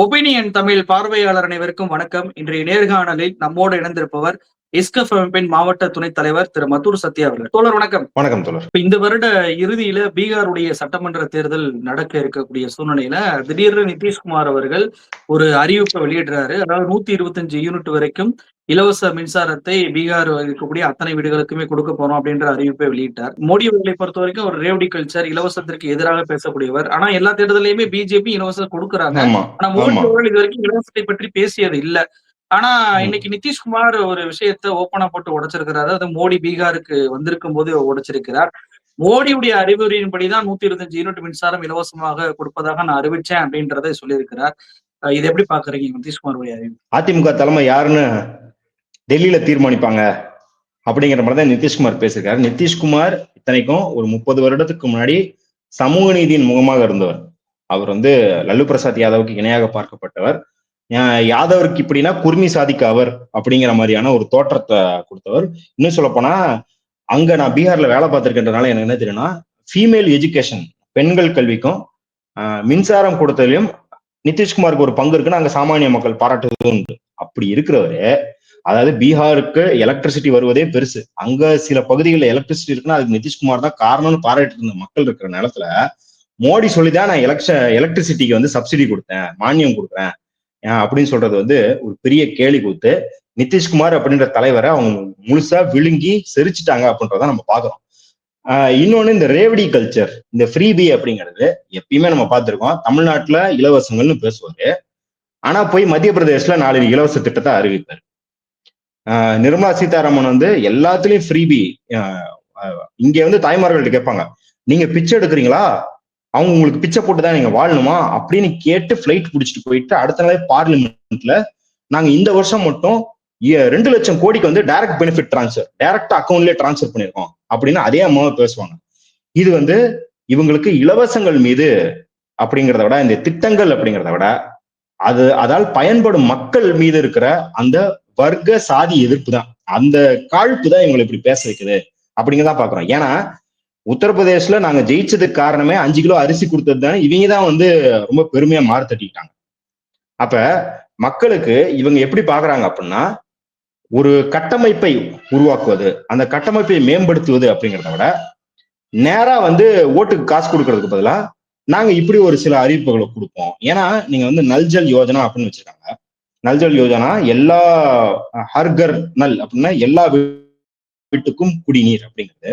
Opinion Tamil பார்வையாளர் அனைவருக்கும் வணக்கம். இன்றைய நேர்காணலில் நம்மோடு இணைந்திருப்பவர் இஸ்கப் அமைப்பின் மாவட்ட துணைத் தலைவர் திரு மத்தூர் சத்யா அவர்கள். தோழர் வணக்கம். வணக்கம் தோழர். இப்ப இந்த வருட இறுதியில பீகாருடைய சட்டமன்ற தேர்தல் நடக்க இருக்கக்கூடிய சூழ்நிலையில திடீர்னு நிதிஷ்குமார் அவர்கள் ஒரு அறிவிப்பை வெளியிடுறாரு. அதாவது நூத்தி இருபத்தஞ்சு யூனிட் வரைக்கும் இலவச மின்சாரத்தை பீகார் இருக்கக்கூடிய அத்தனை வீடுகளுக்குமே கொடுக்க போறோம் அப்படின்ற அறிவிப்பை வெளியிட்டார். மோடி அவர்களை பொறுத்த வரைக்கும் ஒரு ரேவடி கல்ச்சர் இலவசத்திற்கு எதிராக பேசக்கூடியவர். ஆனா எல்லா தேர்தலையுமே பிஜேபி இலவசம் கொடுக்குறாங்க. ஆனா மோடி. அவர்கள் இது வரைக்கும் இலவசத்தை பற்றி பேசியது இல்ல. ஆனா. இன்னைக்கு நிதிஷ்குமார் ஒரு விஷயத்த ஓப்பனா போட்டு உடைச்சிருக்கிறாரு. அது மோடி பீகாருக்கு வந்திருக்கும் போது உடைச்சிருக்கிறார். மோடியுடைய அறிவுரையின்படிதான் நூத்தி இருபத்தஞ்சு யூனிட் மின்சாரம் இலவசமாக கொடுப்பதாக நான் அறிவிச்சேன் அப்படின்றதை சொல்லியிருக்கிறார். இது எப்படி பாக்குறீங்க நிதிஷ்குமாருடைய அறிவு? அதிமுக தலைமை யாருன்னு டெல்லியில தீர்மானிப்பாங்க அப்படிங்கிற மாதிரி தான் நிதிஷ்குமார் பேசியிருக்காரு. நிதிஷ்குமார் இத்தனைக்கும் ஒரு முப்பது வருடத்துக்கு முன்னாடி சமூக நீதியின் முகமாக இருந்தவர். அவர் வந்து லல்லு பிரசாத் யாதவுக்கு இணையாக பார்க்கப்பட்டவர். யாதவருக்கு இப்படின்னா குர்மி சாதிக்க அவர் அப்படிங்கிற மாதிரியான ஒரு தோற்றத்தை கொடுத்தவர். இன்னும் சொல்ல போனா அங்க நான் பீகார்ல வேலை பார்த்திருக்கின்றனால எனக்கு என்ன தெரியும்னா ஃபீமேல் எஜுகேஷன் பெண்கள் கல்விக்கும் மின்சாரம் கொடுத்ததுலயும் நிதிஷ்குமாருக்கு ஒரு பங்கு இருக்குன்னு அங்க சாமானிய மக்கள் பாராட்டுவது உண்டு. அப்படி இருக்கிறவரு அதாவது பீகாருக்கு எலக்ட்ரிசிட்டி வருவதே பெருசு. அங்க சில பகுதிகளில் எலக்ட்ரிசிட்டி இருக்குன்னா அதுக்கு நிதிஷ்குமார் தான் காரணம்னு பாராட்டிட்டு இருந்த மக்கள் இருக்கிற நேரத்துல மோடி சொல்லிதான் நான் எலக்ஷ எலக்ட்ரிசிட்டிக்கு வந்து சப்சிடி கொடுத்தேன் மானியம் கொடுக்குறேன். அப்படின்னு சொல்றது வந்து ஒரு பெரிய கேலி கூத்து. நிதிஷ்குமார் அப்படின்ற தலைவரை அவங்க முழுசா விழுங்கி செரிச்சிட்டாங்க அப்படின்றத நம்ம பாக்குறோம். இன்னொன்னு இந்த ரேவடி கல்ச்சர் இந்த ஃப்ரீபி அப்படிங்கிறது எப்பயுமே நம்ம பார்த்துருக்கோம். தமிழ்நாட்டுல இலவசங்கள்னு பேசுவாரு. ஆனா போய் மத்திய பிரதேசல நாலு இலவச திட்டத்தை அறிவிப்பாரு. ஆஹ் நிர்மலா சீதாராமன் வந்து எல்லாத்துலயும் ஃப்ரீபி இங்க வந்து தாய்மார்கள்ட்ட கேட்பாங்க. நீங்க பிச்சை எடுக்கிறீங்களா? அவங்க உங்களுக்கு பிச்சை போட்டு தான் நீங்க வாழணுமா? அப்படின்னு கேட்டு ஃபிளைட் பிடிச்சிட்டு போயிட்டு அடுத்த நாளே பார்லிமெண்ட்ல நாங்க இந்த வருஷம் மட்டும் ரெண்டு லட்சம் கோடிக்கு வந்து டைரக்ட் பெனிஃபிட் ட்ரான்ஸ்ஃபர் டைரக்டா அக்கௌண்ட்லயே ட்ரான்ஸ்ஃபர் பண்ணிருக்கோம் அப்படின்னு அதே அம்மாவை பேசுவாங்க. இது வந்து இவங்களுக்கு இலவசங்கள் மீது அப்படிங்கிறத விட இந்த திட்டங்கள் அப்படிங்கிறத விட அது அதால் பயன்படும் மக்கள் மீது இருக்கிற அந்த வர்க்க சாதி எதிர்ப்பு தான். அந்த காழ்ப்பு தான் இவங்களை இப்படி பேச வைக்குது அப்படிங்கிறதா பாக்குறோம் ஏன்னா உத்தரப்பிரதேஷ்ல நாங்க ஜெயிச்சதுக்கு காரணமே அஞ்சு கிலோ அரிசி கொடுத்தது தானே. இவங்க தான் வந்து ரொம்ப பெருமையா மாறு தட்டிக்கிட்டாங்க. அப்ப மக்களுக்கு இவங்க எப்படி பாக்குறாங்க அப்படின்னா ஒரு கட்டமைப்பை உருவாக்குவது அந்த கட்டமைப்பை மேம்படுத்துவது அப்படிங்கிறத விட நேரா வந்து ஓட்டுக்கு காசு கொடுக்கறதுக்கு பதிலா நாங்க இப்படி ஒரு சில அறிவிப்புகளை கொடுப்போம். ஏன்னா நீங்க வந்து நல்ஜல் யோஜனா அப்படின்னு வச்சிருக்காங்க. நல்ஜல் யோஜனா எல்லா ஹர்கர் நல் அப்படின்னா எல்லா வீட்டுக்கும் குடிநீர் அப்படிங்கிறது.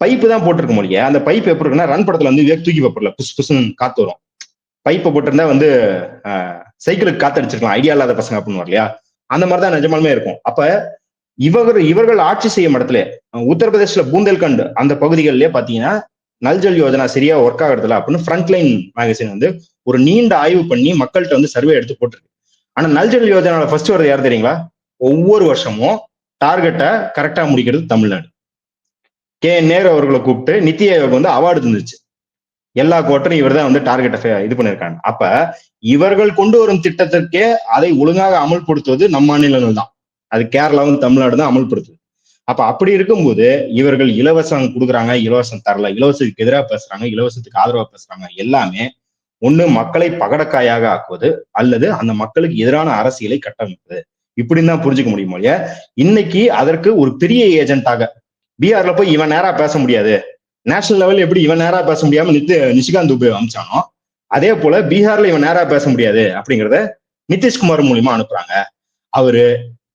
பைப்பு தான் போட்டிருக்க முடியும். அந்த பைப் எப்படி இருக்குன்னா ரன் படத்துல வந்து வேக் தூக்கி வைப்படல புசு புசுன்னு காத்து வரும். பைப்பை போட்டிருந்தா வந்து சைக்கிளுக்கு காத்தடிச்சிருக்கலாம் ஐடியா இல்லாத பசங்க அப்படின்னு இல்லையா? அந்த மாதிரி தான் நிஜமாலுமே இருக்கும். அப்ப இவர்கள் இவர்கள் ஆட்சி செய்யும் இடத்துல உத்தரப்பிரதேசில் உத்தரப்பிரதேசல பூந்தேல்கண்ட் அந்த பகுதிகளிலே பாத்தீங்கன்னா நல்ஜல் யோஜனா சரியா ஒர்க் ஆகுறதுல அப்படின்னு ஃப்ரண்ட்லைன் மேகசின் வந்து ஒரு நீண்ட ஆய்வு பண்ணி மக்கள்கிட்ட வந்து சர்வே எடுத்து போட்டிருக்கு. ஆனா நல்ஜல் யோஜனால ஃபர்ஸ்ட் வருது யார் தெரியுங்களா? ஒவ்வொரு வருஷமும் டார்கெட்டை கரெக்டா முடிக்கிறது தமிழ்நாடு. கே நேரு அவர்களை கூப்பிட்டு நித்தி ஆயோக் வந்து அவார்டு தந்துச்சு. எல்லா குவார்டரும் இவர் தான் வந்து டார்கெட்டை இது பண்ணிருக்காங்க. அப்ப இவர்கள் கொண்டு வரும் திட்டத்திற்கே அதை ஒழுங்காக அமல்படுத்துவது நம் மாநிலங்கள் தான். அது கேரளாவும் தமிழ்நாடு தான் அமல்படுத்துது. அப்ப அப்படி இருக்கும்போது இவர்கள் இலவசம் கொடுக்குறாங்க இலவசம் தரல இலவசத்துக்கு எதிராக பேசுறாங்க இலவசத்துக்கு ஆதரவா பேசுறாங்க எல்லாமே ஒண்ணு மக்களை பகடக்காயாக ஆக்குவது அல்லது அந்த மக்களுக்கு எதிரான அரசியலை கட்டமைப்பது. இப்படின்னு தான் புரிஞ்சுக்க முடியுமோ இல்லையா? இன்னைக்கு அதற்கு ஒரு பெரிய ஏஜென்ட்டாக பீகார்ல போய் இவன் நேரா பேச முடியாது. நேஷனல் லெவல் எப்படி இவன் நேரா பேச முடியாம நித்து நிஷிகாந்த் துபே அமிச்சானோ? அதே போல பீகார்ல இவன் நேரா பேச முடியாது அப்படிங்கறத நிதிஷ்குமார் மூலியமா அனுப்புறாங்க. அவரு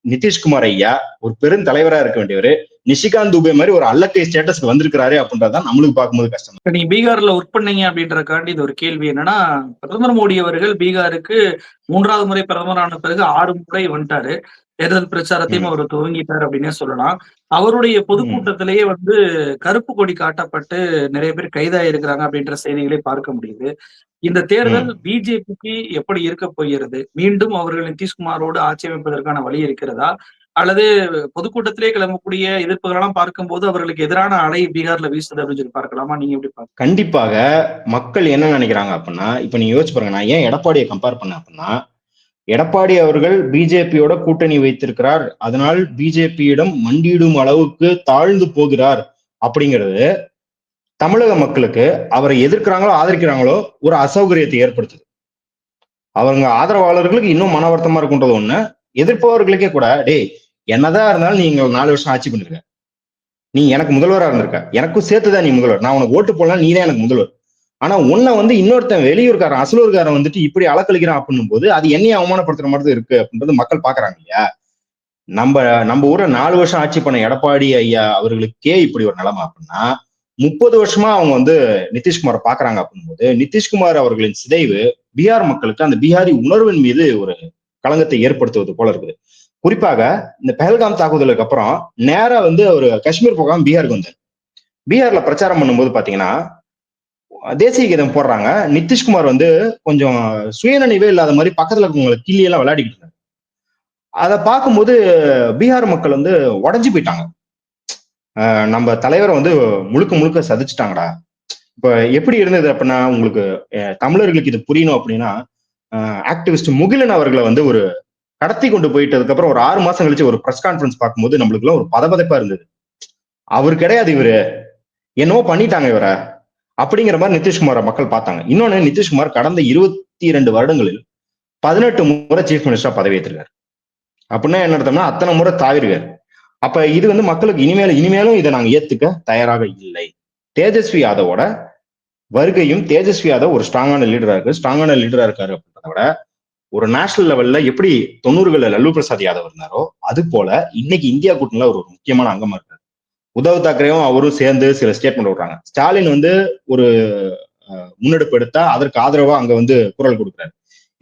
நிதிஷ்குமார் ஐயா ஒரு பெரும் தலைவரா இருக்க வேண்டியவர். நிஷிகாந்த் துபே மாதிரி ஒரு அல்லக்கை ஸ்டேட்டஸ்க்கு வந்திருக்கிறாரு அப்படின்றதான் நம்மளுக்கு பார்க்கும்போது கஷ்டம். நீங்க பீகார்ல ஒர்க் பண்ணீங்க அப்படின்றக்காண்டி இது ஒரு கேள்வி என்னன்னா பிரதமர் மோடி அவர்கள் பீகாருக்கு மூன்றாவது முறை பிரதமரான பிறகு ஆறு முறை வந்துட்டாரு. தேர்தல் பிரச்சாரத்தையும். அவர் துவங்கிட்டார் அப்படின்னே சொல்லலாம். அவருடைய பொதுக்கூட்டத்திலேயே வந்து கருப்பு கொடி காட்டப்பட்டு நிறைய பேர் கைதாயிருக்கிறாங்க அப்படின்ற செய்திகளை பார்க்க முடியுது. இந்த தேர்தல் பிஜேபிக்கு எப்படி இருக்க போகிறது? மீண்டும் அவர்கள் நிதிஷ்குமாரோடு ஆட்சி அமைப்பதற்கான வழி இருக்கிறதா? அல்லது பொதுக்கூட்டத்திலே கிளம்பக்கூடிய எதிர்ப்புகள் எல்லாம் பார்க்கும்போது அவர்களுக்கு எதிரான அலை பீகார்ல வீசுது அப்படின்னு சொல்லி பார்க்கலாமா? நீங்க எப்படி பார்க்க கண்டிப்பாக மக்கள் என்ன நினைக்கிறாங்க அப்படின்னா இப்ப நீங்க யோசிச்சு பாருங்க நான் ஏன் எடப்பாடியை கம்பேர் பண்ணேன் அப்படின்னா எடப்பாடி அவர்கள் பிஜேபியோட கூட்டணி வைத்திருக்கிறார். அதனால் பிஜேபியிடம் மண்டியிடும் அளவுக்கு தாழ்ந்து போகிறார் அப்படிங்கிறது தமிழக மக்களுக்கு அவரை எதிர்க்கிறாங்களோ ஆதரிக்கிறாங்களோ ஒரு அசௌகரியத்தை ஏற்படுத்துது. அவங்க ஆதரவாளர்களுக்கு இன்னும் மன வருத்தமா இருக்குன்றது ஒண்ணு. எதிர்ப்பவர்களுக்கே கூட டேய் என்னதான் இருந்தாலும் நீங்க நாலு வருஷம் ஆட்சி பண்ணிருக்க. நீ எனக்கு முதல்வராக இருந்திருக்க. எனக்கும் சேர்த்துதான் நீ முதல்வர். நான் உனக்கு ஓட்டு போடலாம் நீ தான் எனக்கு முதல்வர். ஆனா உன்னை வந்து இன்னொருத்தன் வெளியூர்காரன் அசலூர்காரன் வந்துட்டு இப்படி அளக்களிக்கிறான் அப்படின்னும் போது அது என்னையும் அவமானப்படுத்துற மாதிரி தான் இருக்கு அப்படின்றது மக்கள் பாக்குறாங்க இல்லையா? நம்ம நம்ம ஊரை நாலு வருஷம் ஆட்சி பண்ண எடப்பாடி ஐயா அவர்களுக்கே இப்படி ஒரு நிலைமை அப்படின்னா முப்பது வருஷமா அவங்க வந்து நிதிஷ்குமாரை பாக்குறாங்க அப்படின்போது நிதிஷ்குமார் அவர்களின் சிதைவு பீகார் மக்களுக்கு அந்த பீகாரி உணர்வின் மீது ஒரு களங்கத்தை ஏற்படுத்துவது போல இருக்குது. குறிப்பாக இந்த பெஹல்காம் தாக்குதலுக்கு அப்புறம் நேரா வந்து அவர் காஷ்மீர் போகாம பீகாருக்கு வந்தார் பீகார்ல பிரச்சாரம் பண்ணும்போது பாத்தீங்கன்னா தேசிய கீதம் போடுறாங்க. நிதிஷ்குமார் வந்து கொஞ்சம் சுயநினைவே இல்லாத மாதிரி பக்கத்துல இருக்கவங்களை கிள்ளி எல்லாம் விளையாடிக்கிட்டு இருந்தாங்க அதை பார்க்கும்போது பீகார் மக்கள் வந்து உடஞ்சி போயிட்டாங்க. நம்ம தலைவரை வந்து முழுக்க முழுக்க சதிச்சுட்டாங்கடா. இப்ப எப்படி இருந்தது அப்படின்னா உங்களுக்கு தமிழர்களுக்கு இது புரியணும் அப்படின்னா ஆக்டிவிஸ்ட் முகிலன் அவர்களை வந்து ஒரு கடத்தி கொண்டு போயிட்டதுக்கு அப்புறம் ஒரு ஆறு மாசம் கழிச்சு ஒரு ப்ரெஸ் கான்ஃபரன்ஸ் பார்க்கும்போது நம்மளுக்கு எல்லாம் ஒரு பதபதப்பா இருந்தது. அவர் கிடையாது இவரு. என்னவோ பண்ணிட்டாங்க இவரை. அப்படிங்கிற மாதிரி நிதிஷ்குமாரை மக்கள் பார்த்தாங்க. இன்னொன்னு நிதிஷ்குமார் கடந்த இருபத்தி இரண்டு வருடங்களில் பதினெட்டு முறை சீஃப் மினிஸ்டரா பதவி ஏற்றிருக்காரு அப்படின்னா என்ன அர்த்தம்னா அத்தனை முறை தாவிருக்காரு. அப்ப இது வந்து மக்களுக்கு இனிமேல் இனிமேலும் இதை நாங்க ஏத்துக்க தயாராக இல்லை. தேஜஸ்வி யாதவோட வருகையும் தேஜஸ்வி யாதவ் ஒரு ஸ்ட்ராங்கான லீடரா இருக்கு ஸ்ட்ராங்கான லீடரா இருக்காரு அப்படின்றத விட ஒரு நேஷனல் லெவல்ல எப்படி தொண்ணூறுகள்ல லல்லு பிரசாத் யாதவ் இருந்தாரோ அது போல இன்னைக்கு இந்தியா கூட்டணியில ஒரு முக்கியமான அங்கமா இருக்காரு. உத்தவ் தாக்கரேவும் அவரும் சேர்ந்து சில ஸ்டேட்மெண்ட் விடுறாங்க ஸ்டாலின் வந்து ஒரு முன்னெடுப்பு எடுத்தா அதற்கு ஆதரவா அங்க வந்து குரல் கொடுக்குறாரு.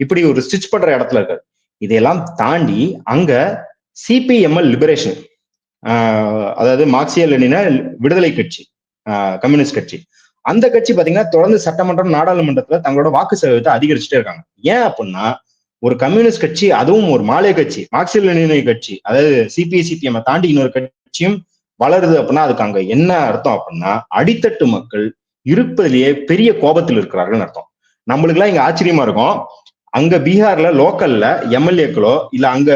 இப்படி ஒரு ஸ்டிச் பண்ற இடத்துல இருக்காரு. இதையெல்லாம் தாண்டி அங்க சிபிஎம்எல் லிபரேஷன் அதாவது மார்க்சிய லெனின விடுதலை கட்சி கம்யூனிஸ்ட் கட்சி. அந்த கட்சி பாத்தீங்கன்னா தொடர்ந்து சட்டமன்றம் நாடாளுமன்றத்துல தங்களோட வாக்கு சதவீதத்தை அதிகரிச்சுட்டே இருக்காங்க. ஏன் அப்படின்னா ஒரு கம்யூனிஸ்ட் கட்சி அதுவும் ஒரு மாலை கட்சி மார்க்சிய லெனின கட்சி அதாவது சிபிஐ சிபிஎம் தாண்டி இன்னொரு கட்சியும் வளருது அப்படின்னா அதுக்கு அங்க என்ன அர்த்தம் அப்படின்னா அடித்தட்டு மக்கள் இருப்பதிலேயே பெரிய கோபத்தில் இருக்கிறார்கள் அர்த்தம். நம்மளுக்கு எல்லாம் இங்க ஆச்சரியமா இருக்கும். அங்க பீகார்ல லோக்கல்ல எம்எல்ஏக்களோ இல்ல அங்க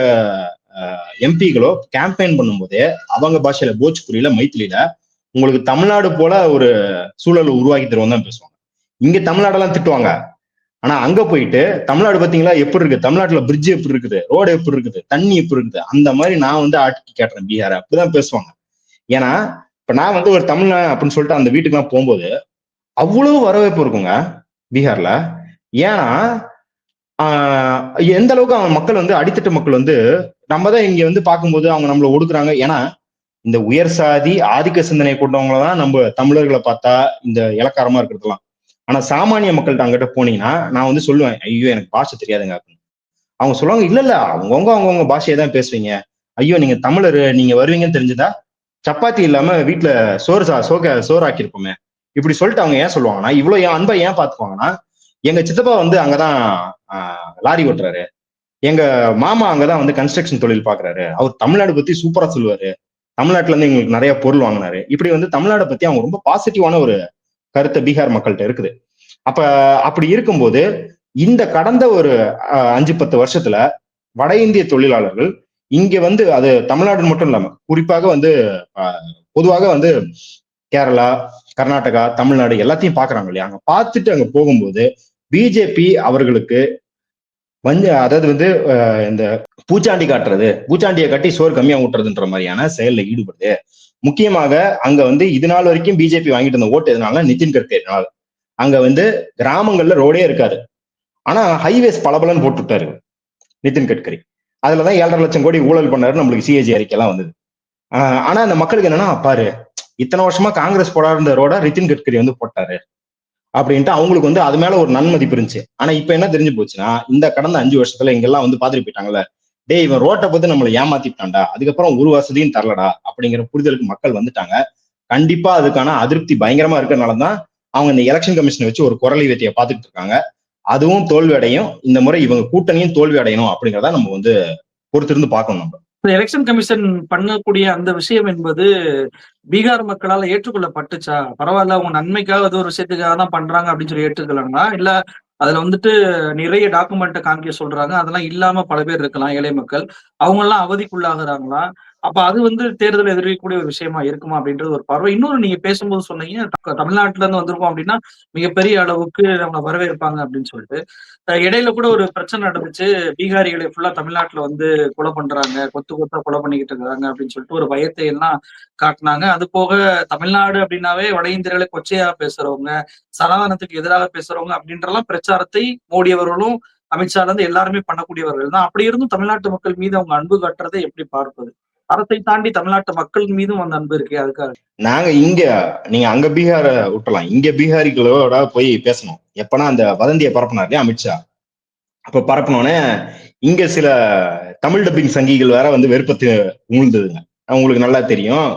எம்பிகளோ கேம்பெயின் பண்ணும்போதே அவங்க பாஷையில போஜ்புரியில மைத்திலியில உங்களுக்கு தமிழ்நாடு போல ஒரு சூழல் உருவாக்கி தருவோம் தான் பேசுவாங்க. இங்க தமிழ்நாடெல்லாம் திட்டுவாங்க. ஆனா அங்க போயிட்டு தமிழ்நாடு பாத்தீங்களா எப்படி இருக்கு? தமிழ்நாட்டுல பிரிட்ஜ் எப்படி இருக்குது? ரோடு எப்படி இருக்குது? தண்ணி எப்படி இருக்குது? அந்த மாதிரி நான் வந்து ஆட்சி கேட்டுறேன் பீகார். அப்படிதான் பேசுவாங்க. ஏன்னா இப்ப நான் வந்து ஒரு தமிழ் அப்படின்னு சொல்லிட்டு அந்த வீட்டுக்கு போகும்போது அவ்வளவு வரவேற்பு இருக்குங்க பீகார்ல. ஏன்னா எந்த அளவுக்கு அவங்க மக்கள் வந்து அடித்தட்டு மக்கள் வந்து நம்ம தான் இங்க வந்து பார்க்கும்போது அவங்க நம்மளை ஒடுக்குறாங்க. ஏன்னா இந்த உயர் சாதி ஆதிக்க சிந்தனை கொண்டவங்கள தான் நம்ம தமிழர்களை பார்த்தா இந்த இலக்காரமா இருக்கிறதுலாம். ஆனா சாமானிய மக்கள்கிட்ட அங்கிட்ட போனீங்கன்னா நான் வந்து சொல்லுவேன் ஐயோ எனக்கு பாஷை தெரியாதுங்க அப்படின்னு. அவங்க சொல்லுவாங்க இல்ல இல்ல அவங்கவுங்க அவங்கவுங்க பாஷையை தான் பேசுவீங்க. ஐயோ நீங்க தமிழர் நீங்க வருவீங்கன்னு தெரிஞ்சுதா? சப்பாத்தி இல்லாம வீட்டுல சோறு சா சோக சோறு ஆக்கியிருப்போமே இப்படி சொல்லிட்டு அவங்க ஏன் சொல்லுவாங்கன்னா இவ்வளவு என் அன்பை ஏன் பாத்துக்குவாங்கன்னா எங்க சித்தப்பா வந்து அங்கதான் லாரி ஓட்டுறாரு. எங்க மாமா அங்கதான் வந்து கன்ஸ்ட்ரக்ஷன் தொழில் பாக்குறாரு. அவர் தமிழ்நாடு பத்தி சூப்பரா சொல்லுவாரு. தமிழ்நாட்டுல இருந்து எங்களுக்கு நிறைய பொருள் வாங்கினாரு. இப்படி வந்து தமிழ்நாடை பத்தி அவங்க ரொம்ப பாசிட்டிவான ஒரு கருத்தை பீகார் மக்கள்கிட்ட இருக்குது. அப்ப அப்படி இருக்கும்போது இந்த கடந்த ஒரு அஞ்சு பத்து வருஷத்துல வட இந்திய தொழிலாளர்கள் இங்க வந்து அது தமிழ்நாடு மட்டும் இல்லாம குறிப்பாக வந்து பொதுவாக வந்து கேரளா கர்நாடகா தமிழ்நாடு எல்லாத்தையும் பாக்குறாங்க இல்லையா? அங்க பார்த்துட்டு அங்க போகும்போது பிஜேபி அவர்களுக்கு வந்து அதாவது வந்து இந்த பூச்சாண்டி காட்டுறது பூச்சாண்டியை கட்டி சோறு கம்மியா ஊட்டுறதுன்ற மாதிரியான செயல்ல ஈடுபடுது. முக்கியமாக அங்க வந்து இது நாள் வரைக்கும் பிஜேபி வாங்கிட்டு இருந்த ஓட்டு எதனால நிதின் கட்கரினால அங்க வந்து கிராமங்கள்ல ரோடே இருக்காது. ஆனா ஹைவேஸ் பலபலன்னு போட்டுட்டாரு நிதின் கட்கரி. அதுலதான் ஏழரை லட்சம் கோடி ஊழல் பண்ணாரு நம்மளுக்கு சிஏஜி அறிக்கைலாம் வந்தது. ஆனா அந்த மக்களுக்கு என்னன்னா பாரு இத்தனை வருஷமா காங்கிரஸ் போடாத ரோட நிதின் கட்கரி வந்து போட்டாரு அப்படின்ட்டு அவங்களுக்கு வந்து அது மேல ஒரு நன்மதிப்பு இருந்துச்சு. ஆனா இப்ப என்ன தெரிஞ்சு போச்சுன்னா இந்த கடந்த அஞ்சு வருஷத்துல இங்கெல்லாம் வந்து பாத்துட்டு போயிட்டாங்கல்ல. டே இவன் ரோட்டை பத்தி நம்மளை ஏமாத்திட்டான்டா அதுக்கப்புறம் ஒரு வசதியும் தரலடா அப்படிங்கிற புரிதலுக்கு மக்கள் வந்துட்டாங்க. கண்டிப்பா அதுக்கான அதிருப்தி பயங்கரமா இருக்கிறனாலதான் அவங்க இந்த எலெக்ஷன் கமிஷனை வச்சு ஒரு குரலி வேட்டியை பார்த்துட்டு இருக்காங்க. அதுவும் தோல்வி அடையும் இந்த முறை இவங்க கூட்டணியும் தோல்வி அடையணும் அப்படிங்கிறத நம்ம வந்து பொறுத்திருந்து பார்க்கணும் நம்ம. எலெக்ஷன் கமிஷன் பண்ணக்கூடிய அந்த விஷயம் என்பது பீகார் மக்களால் ஏற்றுக்கொள்ளப்பட்டுச்சா? பரவாயில்ல அவங்க நன்மைக்காக அது ஒரு விஷயத்துக்காக தான் பண்றாங்க அப்படின்னு சொல்லி ஏற்றுக்கலாங்களா இல்ல அதுல வந்துட்டு நிறைய டாக்குமெண்ட்டை காமிக்க சொல்றாங்க. அதெல்லாம் இல்லாம பல பேர் இருக்கலாம் ஏழை மக்கள். அவங்க எல்லாம் அவதிக்குள்ளாகிறாங்களா? அப்ப அது வந்து தேர்தல் எதிர்க்கக்கூடிய ஒரு விஷயமா இருக்குமா அப்படின்றது ஒரு பார்வை. இன்னொரு நீங்க பேசும்போது சொன்னீங்க தமிழ்நாட்டுல இருந்து வந்திருக்கோம் அப்படின்னா மிகப்பெரிய அளவுக்கு நம்மளை வரவேற்பாங்க அப்படின்னு சொல்லிட்டு. இடையில கூட ஒரு பிரச்சனை நடந்துச்சு. பீகாரிகளை ஃபுல்லா தமிழ்நாட்டுல வந்து கொலை பண்றாங்க கொத்து கொத்தா கொலை பண்ணிக்கிட்டு இருக்காங்க அப்படின்னு சொல்லிட்டு ஒரு பயத்தை எல்லாம் காட்டினாங்க. அது போக தமிழ்நாடு அப்படின்னாவே வட இந்தியர்களை கொச்சையா பேசுறவங்க சனாதனத்துக்கு எதிராக பேசுறவங்க அப்படின்றலாம் பிரச்சாரத்தை மோடி அவர்களும் அமித்ஷால இருந்து எல்லாருமே பண்ணக்கூடியவர்கள் தான். அப்படி இருந்தும் தமிழ்நாட்டு மக்கள் மீது அவங்க அன்பு காட்டுறதை எப்படி பார்ப்பது? அரசை தாண்டி தமிழ்நாட்டு மக்கள் மீதும் அந்த அன்பு இருக்கு அதுக்காக. நாங்க இங்க நீங்க அங்க பீகார விட்டலாம் இங்க பீகாரிகளோட போய் பேசணும். எப்பனா அந்த வதந்தியை பரப்பினார் இல்லையா அமித்ஷா? அப்ப பரப்பினோடனே இங்க சில தமிழ் டப்பிங் சங்கிகள் வேற வந்து வெறுப்பத்து உமிழ்ந்ததுங்க உங்களுக்கு நல்லா தெரியும்.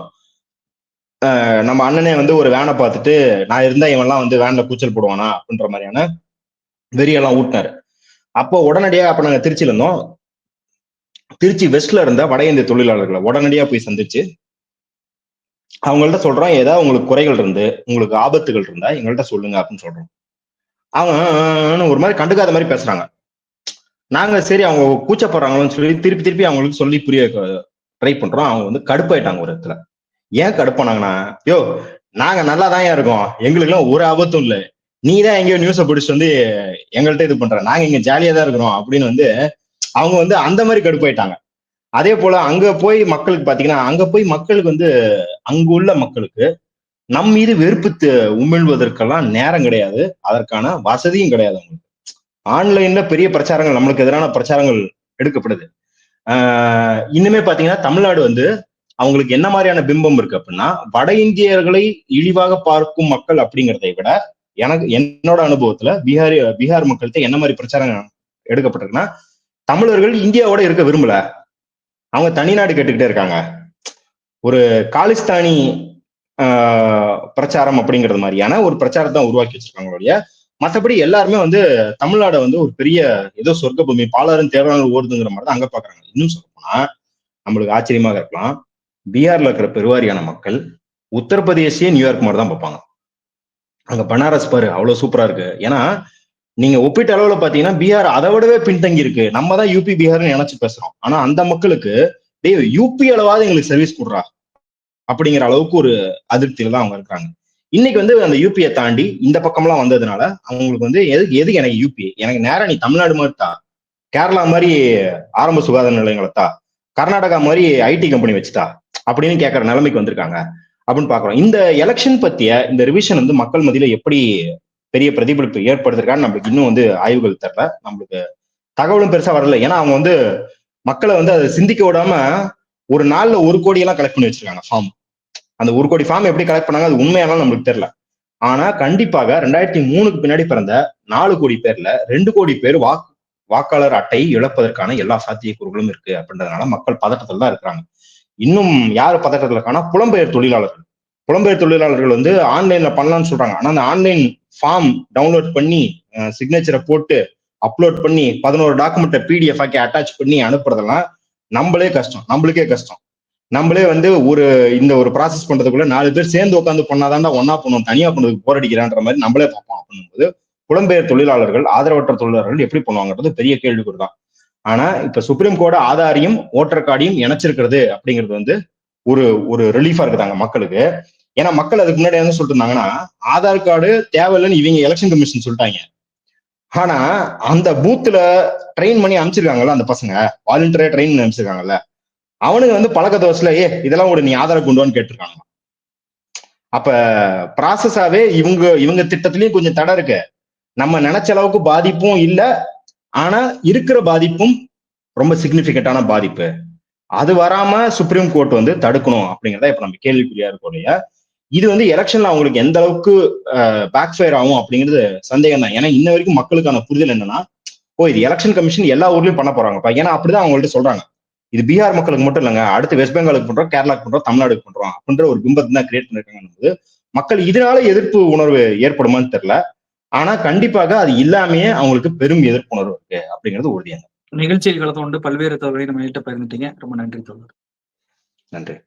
நம்ம அண்ணனே வந்து ஒரு வேனை பார்த்துட்டு நான் இருந்தா இவன்லாம் வந்து வேன்ல கூச்சல் போடுவானா? அப்படின்ற மாதிரியான வெறியெல்லாம் ஊட்டினாரு. அப்போ உடனடியாக அப்ப நாங்க திருச்சியில இருந்தோம். திருச்சி வெஸ்ட்ல இருந்த வட இந்திய தொழிலாளர்களை உடனடியா போய் சந்திச்சு அவங்கள்ட்ட சொல்றோம் ஏதாவது உங்களுக்கு குறைகள் இருந்து உங்களுக்கு ஆபத்துகள் இருந்தா எங்கள்கிட்ட சொல்லுங்க அப்படின்னு சொல்றோம் அவங்க ஒரு மாதிரி கண்டுக்காத மாதிரி பேசுறாங்க. நாங்க சரி அவங்க கூச்சப்படுறாங்களோன்னு சொல்லி திருப்பி திருப்பி அவங்களுக்கு சொல்லி புரிய ட்ரை பண்றோம். அவங்க வந்து கடுப்பாயிட்டாங்க ஒரு இடத்துல. ஏன் கடுப்பானாங்கன்னா யோ நாங்க நல்லா தான் இருக்கோம்? எங்களுக்கு எல்லாம் ஒரு ஆபத்தும் இல்லை. நீ தான் எங்கேயோ நியூஸை பிடிச்சிட்டு வந்து எங்கள்கிட்ட இது பண்ற. நாங்க இங்க ஜாலியா தான் இருக்கிறோம் அப்படின்னு வந்து அவங்க வந்து அந்த மாதிரி கடுப்பாயிட்டாங்க. அதே போல அங்க போய் மக்களுக்கு பாத்தீங்கன்னா அங்க போய் மக்களுக்கு வந்து அங்குள்ள மக்களுக்கு நம் மீது வெறுப்பு உமிழ்வதற்கெல்லாம் நேரம் கிடையாது. அதற்கான வசதியும் கிடையாது அவங்களுக்கு. ஆன்லைன்ல பெரிய பிரச்சாரங்கள் நம்மளுக்கு எதிரான பிரச்சாரங்கள் எடுக்கப்படுது. ஆஹ் இன்னுமே பாத்தீங்கன்னா தமிழ்நாடு வந்து அவங்களுக்கு என்ன மாதிரியான பிம்பம் இருக்கு அப்படின்னா வட இந்தியர்களை இழிவாக பார்க்கும் மக்கள் அப்படிங்கிறதை விட எனக்கு என்னோட அனுபவத்துல பீகாரி பீகார் மக்கள்கிட்ட என்ன மாதிரி பிரச்சாரம் எடுக்கப்பட்டிருக்குன்னா தமிழர்கள் இந்தியாவோட இருக்க விரும்பல. அவங்க தனிநாடு கேட்டுக்கிட்டே இருக்காங்க. ஒரு காலிஸ்தானி ஆஹ், பிரச்சாரம் அப்படிங்கிறது மாதிரியான ஒரு பிரச்சாரத்தை உருவாக்கி வச்சிருக்காங்க ஒழிய மற்றபடி எல்லாருமே வந்து தமிழ்நாடை வந்து ஒரு பெரிய ஏதோ சொர்க்க பூமி பாலாரும் தேவையான ஓடுதுங்கிற மாதிரி தான் அங்க பாக்குறாங்க. இன்னும் சொல்ல போனா நம்மளுக்கு ஆச்சரியமாக இருக்கலாம். பீகார்ல இருக்கிற பெருவாரியான மக்கள் உத்தரப்பிரதேசியே நியூயார்க் மாதிரி தான் பார்ப்பாங்க. அங்க பனாரஸ் பாரு அவ்வளவு சூப்பரா இருக்கு. ஏன்னா நீங்க ஒப்பிட்ட அளவுல பாத்தீங்கன்னா பீகார் அதை விடவே பின்தங்கி இருக்கு நம்ம தான் யூபி பீகார்னு நினைச்சு பேசுறோம். ஆனா அந்த மக்களுக்கு டே யூபி அளவாவது எங்களுக்கு சர்வீஸ் கொடுறா. அப்படிங்கிற அளவுக்கு ஒரு அதிருப்தியில தான் அவங்க இருக்காங்க. இன்னைக்கு வந்து அந்த யூபியை தாண்டி இந்த பக்கம்லாம் வந்ததுனால அவங்களுக்கு வந்து எது எது எனக்கு யூபி எனக்கு நேரம் நீ தமிழ்நாடு மாதிரி தா. கேரளா மாதிரி ஆரம்ப சுகாதார நிலையங்களை தா. கர்நாடகா மாதிரி ஐடி கம்பெனி வச்சுட்டா அப்படின்னு கேட்கற நிலைமைக்கு வந்திருக்காங்க. அப்படின்னு பாக்குறோம். இந்த எலெக்ஷன் பத்திய இந்த ரிவிஷன் வந்து மக்கள் மத்தியில எப்படி பெரிய பிரதிபலிப்பு ஏற்படுத்திருக்கான்னு நம்மளுக்கு இன்னும் வந்து ஆய்வுகள் தரல நம்மளுக்கு தகவலும் பெருசா வரல. ஏன்னா அவங்க வந்து மக்களை வந்து அதை சிந்திக்க விடாம ஒரு நாள்ல ஒரு கோடி எல்லாம் கலெக்ட் பண்ணி வச்சிருக்காங்க ஃபார்ம் அந்த ஒரு கோடி ஃபார்ம் எப்படி கலெக்ட் பண்ணாங்க அது உண்மையானாலும் நம்மளுக்கு தெரியல. ஆனா கண்டிப்பாக ரெண்டாயிரத்தி மூணுக்கு பின்னாடி பிறந்த நாலு கோடி பேர்ல ரெண்டு கோடி பேர் வாக்கு வாக்காளர் அட்டை இழப்பதற்கான எல்லா சாத்தியக்கூறுகளும் இருக்கு அப்படின்றதுனால மக்கள் பதட்டத்தில் தான் இருக்கிறாங்க. இன்னும் யார் பதட்டத்தில் இருக்காங்கன்னா புலம்பெயர் தொழிலாளர்கள். புலம்பெயர் தொழிலாளர்கள் வந்து ஆன்லைன்ல பண்ணலாம்னு சொல்றாங்க. ஆனா அந்த ஆன்லைன் ஃபார்ம் டவுன்லோட் பண்ணி சிக்னேச்சரை போட்டு அப்லோட் பண்ணி பதினோரு டாக்குமெண்ட்டை பிடிஎஃப் ஆக்கி அட்டாச் பண்ணி அனுப்புறதெல்லாம் நம்மளே கஷ்டம். நம்மளுக்கே கஷ்டம். நம்மளே வந்து ஒரு இந்த ஒரு ப்ராசஸ் பண்றதுக்குள்ள நாலு பேர் சேர்ந்து உட்காந்து பண்ணாதான்டா ஒன்னா பண்ணுவோம் தனியா பண்ணதுக்கு போராடிக்கிறான்ற மாதிரி நம்மளே பார்ப்போம். அப்படிங்கும்போது புலம்பெயர் தொழிலாளர்கள் ஆதரவற்ற தொழிலாளர்கள் எப்படி பண்ணுவாங்கன்றது பெரிய கேள்விக்குறி தான். ஆனா இப்ப சுப்ரீம் கோர்ட் ஆதாரையும் ஓட்டர் கார்டையும் இணைச்சிருக்கிறது அப்படிங்கிறது வந்து ஒரு ஒரு ரிலீஃபா இருக்குதாங்க மக்களுக்கு. ஏன்னா மக்கள் அதுக்கு முன்னாடி என்ன சொல்லிட்டு இருந்தாங்கன்னா ஆதார் கார்டு தேவையில்லைன்னு இவங்க எலெக்ஷன் கமிஷன் சொல்லிட்டாங்க. ஆனா அந்த பூத்துல ட்ரெயின் பண்ணி அனுப்பிச்சிருக்காங்கல்ல அந்த பசங்க? வாலண்டியரா ட்ரெயின் பண்ணி அனுப்பிச்சிருக்காங்கல்ல? அவனுங்க வந்து பழக்க தோசையில ஏ இதெல்லாம் ஒரு நீ ஆதாரம் கொண்டு வான்னு கேட்டிருக்காங்க அப்ப ப்ராசஸாவே இவங்க இவங்க திட்டத்திலயும் கொஞ்சம் தடை இருக்கு. நம்ம நினைச்ச அளவுக்கு பாதிப்பும் இல்ல. ஆனா இருக்கிற பாதிப்பும் ரொம்ப சிக்னிபிகண்டான பாதிப்பு. அது வராம சுப்ரீம் கோர்ட் வந்து தடுக்கணும் அப்படிங்கிறத இப்ப நம்ம கேள்விக்குறியா இருக்கோம் இல்லையா? இது வந்து எலெக்ஷன்ல அவங்களுக்கு எந்த அளவுக்கு பேக் ஃபயர் ஆகும் அப்படிங்கிறது சந்தேகம் தான் ஏன்னா இன்ன வரைக்கும் மக்களுக்கான புரிதல் என்னன்னா ஓ இது எலெக்ஷன் கமிஷன் எல்லா ஊர்லயும் பண்ண போறாங்கப்பா ஏன்னா அப்படிதான் அவங்கள்ட்ட சொல்றாங்க. இது பீகார் மக்களுக்கு மட்டும் இல்லைங்க. அடுத்து வெஸ்ட் பெங்காலுக்கு பண்றோம் கேரளாக்கு பண்றோம் தமிழ்நாடுக்கு பண்றோம் அப்படின்ற ஒரு பிம்பத்தை தான் கிரியேட் பண்ணிருக்காங்க போது மக்கள் இதனால எதிர்ப்பு உணர்வு ஏற்படுமான்னு தெரியல. ஆனா கண்டிப்பாக அது இல்லாமயே அவங்களுக்கு பெரும் எதிர்ப்புணர்வு இருக்கு அப்படிங்கிறது உறுதியாக நிகழ்ச்சியில் கலந்து கொண்டு பல்வேறு தகவலை நம்ம கிட்ட பகிர்ந்துட்டீங்க. ரொம்ப நன்றி தோழர். நன்றி.